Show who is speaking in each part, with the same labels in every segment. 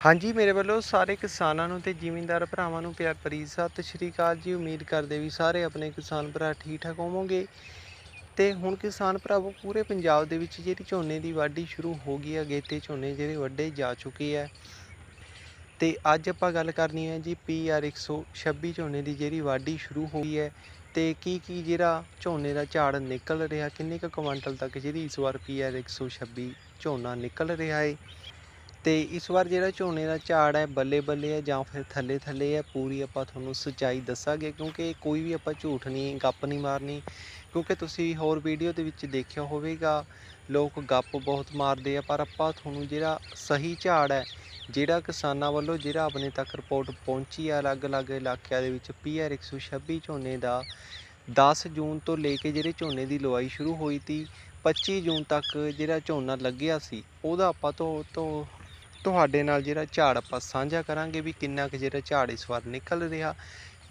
Speaker 1: ਹਾਂਜੀ, ਮੇਰੇ ਵੱਲੋਂ ਸਾਰੇ ਕਿਸਾਨਾਂ ਨੂੰ ਤੇ ਜ਼ਿਮੀਂਦਾਰ ਭਰਾਵਾਂ ਨੂੰ ਪਿਆਰ ਭਰੀ ਸਤਿ ਸ਼੍ਰੀ ਅਕਾਲ ਜੀ। ਉਮੀਦ ਕਰਦੇ ਵੀ ਸਾਰੇ ਆਪਣੇ ਕਿਸਾਨ ਭਰਾ ਠੀਕ ਠਾਕ ਹੋਵੋਗੇ। ਤੇ ਹੁਣ ਕਿਸਾਨ ਭਰਾਵੋ, ਪੂਰੇ ਪੰਜਾਬ ਦੇ ਵਿੱਚ ਜਿਹੜੀ ਝੋਨੇ ਦੀ ਵਾਢੀ ਸ਼ੁਰੂ ਹੋ ਗਈ ਹੈ, ਅਗੇਤੇ ਝੋਨੇ ਜਿਹੜੇ ਵੱਡੇ ਜਾ ਚੁੱਕੇ ਹੈ। ਤੇ ਅੱਜ ਆਪਾਂ ਗੱਲ ਕਰਨੀ ਹੈ ਜੀ ਪੀਆਰ 126 ਝੋਨੇ ਦੀ ਜਿਹੜੀ ਵਾਢੀ ਸ਼ੁਰੂ ਹੋਈ ਹੈ ਤੇ ਕੀ ਕੀ ਜਿਹੜਾ ਝੋਨੇ ਦਾ ਝਾੜ ਨਿਕਲ ਰਿਹਾ, ਕਿੰਨੇ ਕੁ ਕੁਆਂਟਲ ਤੱਕ ਜਿਹੜੀ ਇਸ ਵਾਰ ਪੀਆਰ 126 ਝੋਨਾ ਨਿਕਲ ਰਿਹਾ ਹੈ। ਤੇ ਇਸ ਵਾਰ ਜਿਹੜਾ ਝੋਨੇ ਦਾ ਝਾੜ ਹੈ, ਬੱਲੇ ਬੱਲੇ ਹੈ ਜਾਂ ਫਿਰ ਥੱਲੇ ਥੱਲੇ ਹੈ, ਪੂਰੀ ਆਪਾਂ ਤੁਹਾਨੂੰ ਸੱਚਾਈ ਦੱਸਾਂਗੇ ਕਿਉਂਕਿ ਕੋਈ ਵੀ ਆਪਾਂ ਝੂਠ ਨਹੀਂ, ਗੱਪ ਨਹੀਂ ਮਾਰਨੀ। ਕਿਉਂਕਿ ਤੁਸੀਂ ਹੋਰ ਵੀਡੀਓ ਦੇ ਵਿੱਚ ਦੇਖਿਆ ਹੋਵੇਗਾ, ਲੋਕ ਗੱਪ ਬਹੁਤ ਮਾਰਦੇ ਆ, ਪਰ ਆਪਾਂ ਤੁਹਾਨੂੰ ਜਿਹੜਾ ਸਹੀ ਝਾੜ ਹੈ, ਜਿਹੜਾ ਕਿਸਾਨਾਂ ਵੱਲੋਂ ਜਿਹੜਾ ਆਪਣੇ ਤੱਕ ਰਿਪੋਰਟ ਪਹੁੰਚੀ ਆ, ਅਲੱਗ-ਅਲੱਗ ਇਲਾਕਿਆਂ ਦੇ ਵਿੱਚ ਪੀਆਰ 126 ਝੋਨੇ ਦਾ 10 ਜੂਨ ਤੋਂ ਲੈ ਕੇ ਜਿਹੜੇ ਝੋਨੇ ਦੀ ਲਵਾਈ ਸ਼ੁਰੂ ਹੋਈ ਤੀ 25 ਜੂਨ ਤੱਕ ਜਿਹੜਾ ਝੋਨਾ ਲੱਗਿਆ ਸੀ, ਉਹਦਾ ਆਪਾਂ ਤੋਂ ਤੋਂ ਤੁਹਾਡੇ ਨਾਲ ਜਿਹੜਾ ਝਾੜ ਆਪਾਂ ਸਾਂਝਾ ਕਰਾਂਗੇ ਵੀ ਕਿੰਨਾ ਕੁ ਜਿਹੜਾ ਝਾੜ ਇਸ ਵਾਰ ਨਿਕਲ ਰਿਹਾ।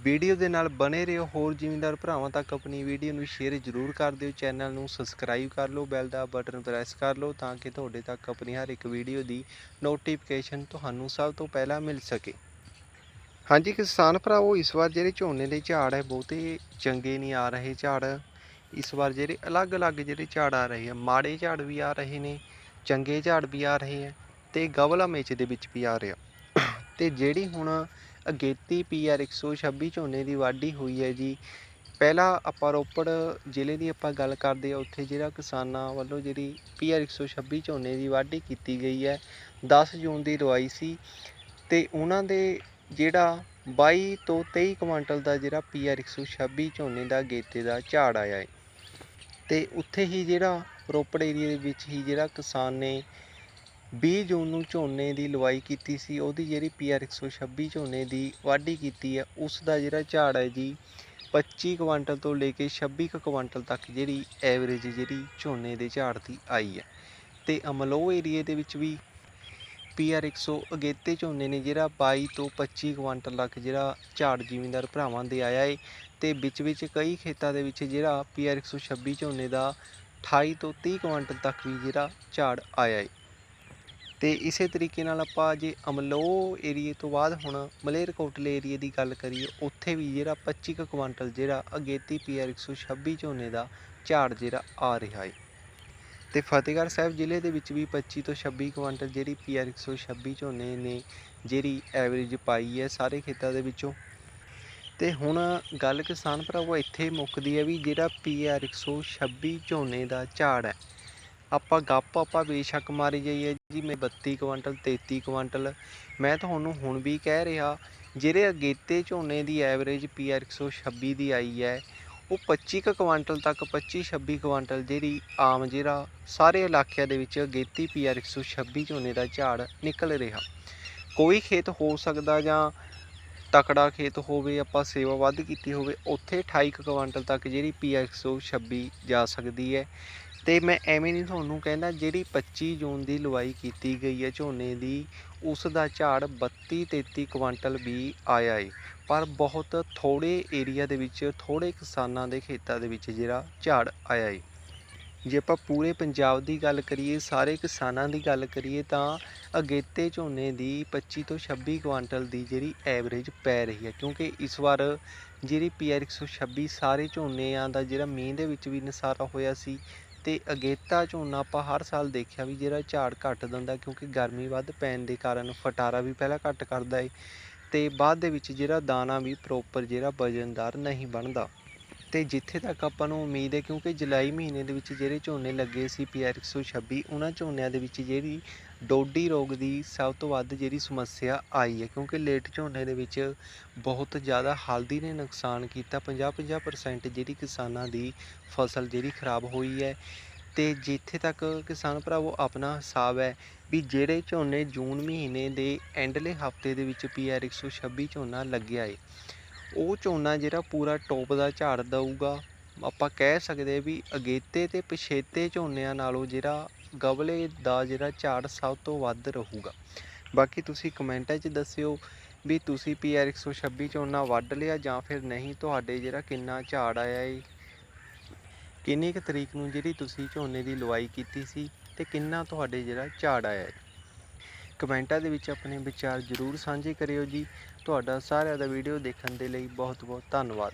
Speaker 1: ਵੀਡੀਓ ਦੇ ਨਾਲ ਬਣੇ ਰਹੋ, ਹੋਰ ਜ਼ਿਮੀਂਦਾਰ ਭਰਾਵਾਂ ਤੱਕ ਆਪਣੀ ਵੀਡੀਓ ਨੂੰ ਸ਼ੇਅਰ ਜ਼ਰੂਰ ਕਰ ਦਿਓ, ਚੈਨਲ ਨੂੰ ਸਬਸਕ੍ਰਾਈਬ ਕਰ ਲਓ, ਬੈਲ ਦਾ ਬਟਨ ਪ੍ਰੈਸ ਕਰ ਲਓ ਤਾਂ ਕਿ ਤੁਹਾਡੇ ਤੱਕ ਆਪਣੀ ਹਰ ਇੱਕ ਵੀਡੀਓ ਦੀ ਨੋਟੀਫਿਕੇਸ਼ਨ ਤੁਹਾਨੂੰ ਸਭ ਤੋਂ ਪਹਿਲਾਂ ਮਿਲ ਸਕੇ। ਹਾਂਜੀ ਕਿਸਾਨ ਭਰਾਵੋ, ਇਸ ਵਾਰ ਜਿਹੜੇ ਝੋਨੇ ਦੇ ਝਾੜ ਹੈ, ਬਹੁਤੇ ਚੰਗੇ ਨਹੀਂ ਆ ਰਹੇ ਝਾੜ। ਇਸ ਵਾਰ ਜਿਹੜੇ ਅਲੱਗ-ਅਲੱਗ ਜਿਹੜੇ ਝਾੜ ਆ ਰਹੇ ਆ, ਮਾੜੇ ਝਾੜ ਵੀ ਆ ਰਹੇ ਨੇ, ਚੰਗੇ ਝਾੜ ਵੀ ਆ ਰਹੇ ਆ। ਤੇ ਗਵਲਾ ਮੇਚ ਦੇ ਵਿੱਚ ਵੀ ਆ ਰਿਹਾ। ਤੇ ਜਿਹੜੀ ਹੁਣ ਅਗੇਤੀ ਪੀਆਰ 126 ਝੋਨੇ ਦੀ ਵਾਢੀ ਹੋਈ ਹੈ ਜੀ, ਪਹਿਲਾਂ ਆਪਾਂ ਰੋਪੜ ਜ਼ਿਲ੍ਹੇ ਦੀ ਆਪਾਂ ਗੱਲ ਕਰਦੇ ਆ ਉੱਥੇ ਜਿਹੜਾ ਕਿਸਾਨਾਂ ਵੱਲੋਂ ਜਿਹੜੀ ਪੀਆਰ 126 ਝੋਨੇ ਦੀ ਵਾਢੀ ਕੀਤੀ ਗਈ ਹੈ 10 ਜੂਨ ਦੀ ਲਵਾਈ ਸੀ। ਤੇ ਉਹਨਾਂ ਦੇ ਜਿਹੜਾ 22 ਤੋਂ 23 ਕੁਇੰਟਲ ਦਾ ਜਿਹੜਾ ਪੀਆਰ 126 ਝੋਨੇ ਦਾ ਗੇਤੇ ਦਾ ਝਾੜ ਆਇਆ ਹੈ। ਤੇ ਉੱਥੇ ਹੀ ਜਿਹੜਾ ਰੋਪੜ ਏਰੀਆ ਦੇ ਵਿੱਚ ਹੀ ਜਿਹੜਾ ਕਿਸਾਨ ਨੇ 20 ਜੂਨ ਨੂੰ ਝੋਨੇ ਦੀ ਲਵਾਈ ਕੀਤੀ ਸੀ। ਉਹਦੀ ਜਿਹੜੀ ਪੀਆਰ 126 ਝੋਨੇ ਦੀ ਵਾਢੀ ਕੀਤੀ ਹੈ ਉਸ ਦਾ ਜਿਹੜਾ ਝਾੜ ਹੈ ਜੀ 25 ਕੁਇੰਟਲ ਤੋਂ ਲੈ ਕੇ 26 ਕੁ ਕੁਇੰਟਲ ਤੱਕ ਜਿਹੜੀ ਐਵਰੇਜ ਜਿਹੜੀ ਝੋਨੇ ਦੇ ਝਾੜ ਦੀ ਆਈ ਹੈ। ਤੇ ਅਮਲੋ ਏਰੀਏ ਦੇ ਵਿੱਚ ਵੀ ਪੀਆਰ 100 ਅਗੇਤੇ ਝੋਨੇ ਨੇ ਜਿਹੜਾ 22 ਤੋਂ 25 ਕੁਇੰਟਲ ਤੱਕ ਜਿਹੜਾ ਝਾੜ ਜ਼ਿਮੀਂਦਾਰ ਭਰਾਵਾਂ ਦੇ ਆਇਆ ਏ। ਤੇ ਵਿੱਚ ਵਿੱਚ ਕਈ ਖੇਤਾਂ ਦੇ ਵਿੱਚ ਜਿਹੜਾ ਪੀਆਰ 126 ਝੋਨੇ ਦਾ 28 ਤੋਂ 30 ਕੁਇੰਟਲ ਤੱਕ ਵੀ ਜਿਹੜਾ ਝਾੜ ਆਇਆ ਏ। ਤੇ ਇਸੇ ਤਰੀਕੇ ਨਾਲ ਆਪਾਂ ਜੇ ਅਮਲੋ ਏਰੀਏ ਤੋਂ ਬਾਅਦ ਹੁਣ ਮਲੇਰਕੋਟਲੇ ਏਰੀਏ ਦੀ ਗੱਲ ਕਰੀਏ, ਉੱਥੇ ਵੀ ਜਿਹੜਾ 25 ਕੁ ਕੁਇੰਟਲ ਜਿਹੜਾ ਅਗੇਤੀ ਪੀਆਰ 126 ਝੋਨੇ ਦਾ ਝਾੜ ਜਿਹੜਾ ਆ ਰਿਹਾ ਹੈ ਤੇ ਫਤਿਹਗੜ੍ਹ ਸਾਹਿਬ ਜ਼ਿਲ੍ਹੇ ਦੇ ਵਿੱਚ ਵੀ 25 ਤੋਂ 26 ਕੁਇੰਟਲ ਜਿਹੜੀ ਪੀਆਰ 126 ਝੋਨੇ ਨੇ ਜਿਹੜੀ ਐਵਰੇਜ ਪਾਈ ਹੈ ਸਾਰੇ ਖੇਤਾਂ ਦੇ ਵਿੱਚੋਂ। ਤੇ ਹੁਣ ਗੱਲ ਕਿਸਾਨ ਭਰਾਵੋ ਇੱਥੇ ਮੁੱਕਦੀ ਹੈ ਵੀ ਜਿਹੜਾ ਪੀਆਰ 126 ਝੋਨੇ ਦਾ ਝਾੜ ਹੈ ਆਪਾਂ ਗੱਪ ਆਪਾਂ ਬੇਸ਼ੱਕ ਮਾਰੀ ਜਾਈਏ ਜੀ, ਮੈਂ 32 ਕੁਇੰਟਲ 33 ਕੁਇੰਟਲ ਮੈਂ ਤੁਹਾਨੂੰ ਹੁਣ ਵੀ ਕਹਿ ਰਿਹਾ, ਜਿਹੜੇ ਅਗੇਤੇ ਝੋਨੇ ਦੀ ਐਵਰੇਜ ਪੀਆਰ 126 ਦੀ ਆਈ ਹੈ, ਉਹ 25 ਕੁ ਕੁਇੰਟਲ ਤੱਕ 25 26 ਕੁਇੰਟਲ ਜਿਹੜੀ ਆਮ ਜਿਹੜਾ ਸਾਰੇ ਇਲਾਕਿਆਂ ਦੇ ਵਿੱਚ ਅਗੇਤੀ ਪੀਆਰ 126 ਝੋਨੇ ਦਾ ਝਾੜ ਨਿਕਲ ਰਿਹਾ। ਕੋਈ ਖੇਤ ਹੋ ਸਕਦਾ ਜਾਂ ਤਕੜਾ ਖੇਤ ਹੋਵੇ, ਆਪਾਂ ਸੇਵਾ ਵੱਧ ਕੀਤੀ ਹੋਵੇ, ਉੱਥੇ 28 ਕੁ ਕੁਇੰਟਲ ਤੱਕ ਜਿਹੜੀ ਪੀਆਰ 126 ਜਾ ਸਕਦੀ ਹੈ। ਤੇ ਮੈਂ ਐਵੇਂ ਨਹੀਂ ਤੁਹਾਨੂੰ ਕਹਿੰਦਾ ਜਿਹੜੀ 25 ਜੂਨ ਦੀ ਲਵਾਈ ਕੀਤੀ ਗਈ ਹੈ ਝੋਨੇ ਦੀ, ਉਸ ਦਾ ਝਾੜ 32 33 ਕੁਇੰਟਲ ਵੀ ਆਇਆ ਏ। ਪਰ ਬਹੁਤ ਥੋੜੇ ਏਰੀਆ ਦੇ ਵਿੱਚ ਥੋੜੇ ਕਿਸਾਨਾਂ ਦੇ ਖੇਤਾਂ ਦੇ ਵਿੱਚ ਜਿਹੜਾ ਝਾੜ ਆਇਆ ਏ। ਜੇ ਆਪਾਂ ਪੂਰੇ ਪੰਜਾਬ ਦੀ ਗੱਲ ਕਰੀਏ, ਸਾਰੇ ਕਿਸਾਨਾਂ ਦੀ ਗੱਲ ਕਰੀਏ ਤਾਂ ਅਗੇਤੇ ਝੋਨੇ ਦੀ 25 ਤੋਂ 26 ਕੁਇੰਟਲ ਦੀ ਜਿਹੜੀ ਐਵਰੇਜ ਪੈ ਰਹੀ ਹੈ। ਕਿਉਂਕਿ ਇਸ ਵਾਰ ਜਿਹੜੀ ਪੀਆਰ 126 ਸਾਰੇ ਝੋਨਿਆਂ ਦਾ ਜਿਹੜਾ ਮੀਂਹ ਦੇ ਵਿੱਚ ਵੀ ਨਸਾਰਾ ਹੋਇਆ ਸੀ ਤੇ ਅਗੇਤਾ ਝੋਨਾ ਆਪਾਂ ਹਰ ਸਾਲ ਦੇਖਿਆ ਵੀ ਜਿਹੜਾ ਝਾੜ ਘੱਟ ਦਿੰਦਾ ਕਿਉਂਕਿ ਗਰਮੀ ਵੱਧ ਪੈਣ ਦੇ ਕਾਰਨ ਫਟਾਰਾ ਵੀ ਪਹਿਲਾਂ ਘੱਟ ਕਰਦਾ ਏ ਤੇ ਬਾਅਦ ਦੇ ਵਿੱਚ ਜਿਹੜਾ ਦਾਣਾ ਵੀ ਪ੍ਰੋਪਰ ਜਿਹੜਾ ਵਜਨਦਾਰ ਨਹੀਂ ਬਣਦਾ। ਤੇ ਜਿੱਥੇ ਤੱਕ ਆਪਾਂ ਨੂੰ ਉਮੀਦ ਹੈ ਕਿਉਂਕਿ ਜੁਲਾਈ ਮਹੀਨੇ ਦੇ ਵਿੱਚ ਜਿਹੜੇ ਝੋਨੇ ਲੱਗੇ ਸੀ ਪੀਆਰ 126 ਉਹਨਾਂ ਝੋਨਿਆਂ ਦੇ ਵਿੱਚ ਜਿਹੜੀ ਡੋਡੀ ਰੋਗ ਦੀ ਸਭ ਤੋਂ ਵੱਧ ਜਿਹੜੀ ਸਮੱਸਿਆ ਆਈ ਹੈ ਕਿਉਂਕਿ ਲੇਟ ਝੋਨੇ ਦੇ ਵਿੱਚ ਬਹੁਤ ਜ਼ਿਆਦਾ ਹਲਦੀ ਨੇ ਨੁਕਸਾਨ ਕੀਤਾ 50-50% ਜਿਹੜੀ ਕਿਸਾਨਾਂ ਦੀ ਫਸਲ ਜਿਹੜੀ ਖਰਾਬ ਹੋਈ ਹੈ ਤੇ ਜਿੱਥੇ ਤੱਕ ਕਿਸਾਨ ਭਰਾਵੋ ਆਪਣਾ ਹਿਸਾਬ ਹੈ ਵੀ ਜਿਹੜੇ ਝੋਨੇ ਜੂਨ ਮਹੀਨੇ ਦੇ ਐਂਡਲੇ ਹਫ਼ਤੇ ਦੇ ਵਿੱਚ ਪੀਆਰ 126 ਝੋਨਾ ਲੱਗਿਆ ਏ ਉਹ ਝੋਨਾ ਜਿਹੜਾ ਪੂਰਾ ਟੋਪ ਦਾ ਝਾੜ ਦਊਗਾ। ਆਪਾਂ ਕਹਿ ਸਕਦੇ ਵੀ ਅਗੇਤੇ ਤੇ ਪਿਛੇਤੇ ਝੋਨਿਆਂ ਨਾਲੋਂ ਜਿਹੜਾ ਗਵਲੇ ਦਾ ਜਿਹੜਾ ਝਾੜ ਸਭ ਤੋਂ ਵੱਧ ਰਹੂਗਾ। ਬਾਕੀ ਤੁਸੀਂ ਕਮੈਂਟਾਂ 'ਚ ਦੱਸਿਓ ਵੀ ਤੁਸੀਂ ਪੀਆਰ 126 ਝੋਨਾ ਵੱਢ ਲਿਆ ਜਾਂ ਫਿਰ ਨਹੀਂ, ਤੁਹਾਡੇ ਜਿਹੜਾ ਕਿੰਨਾ ਝਾੜ ਆਇਆ ਏ, ਕਿੰਨੀ ਕੁ ਤਰੀਕ ਨੂੰ ਜਿਹੜੀ ਤੁਸੀਂ ਝੋਨੇ ਦੀ ਲਵਾਈ ਕੀਤੀ ਸੀ ਤੇ ਕਿੰਨਾ ਤੁਹਾਡੇ ਜਿਹੜਾ ਝਾੜ ਆਇਆ ਏ। ਕਮੈਂਟਾਂ ਦੇ ਵਿੱਚ ਆਪਣੇ ਵਿਚਾਰ ਜ਼ਰੂਰ ਸਾਂਝੇ ਕਰਿਓ ਜੀ। ਤੁਹਾਡਾ ਸਾਰਿਆਂ ਦਾ ਵੀਡੀਓ ਦੇਖਣ ਦੇ ਲਈ ਬਹੁਤ ਬਹੁਤ ਧੰਨਵਾਦ।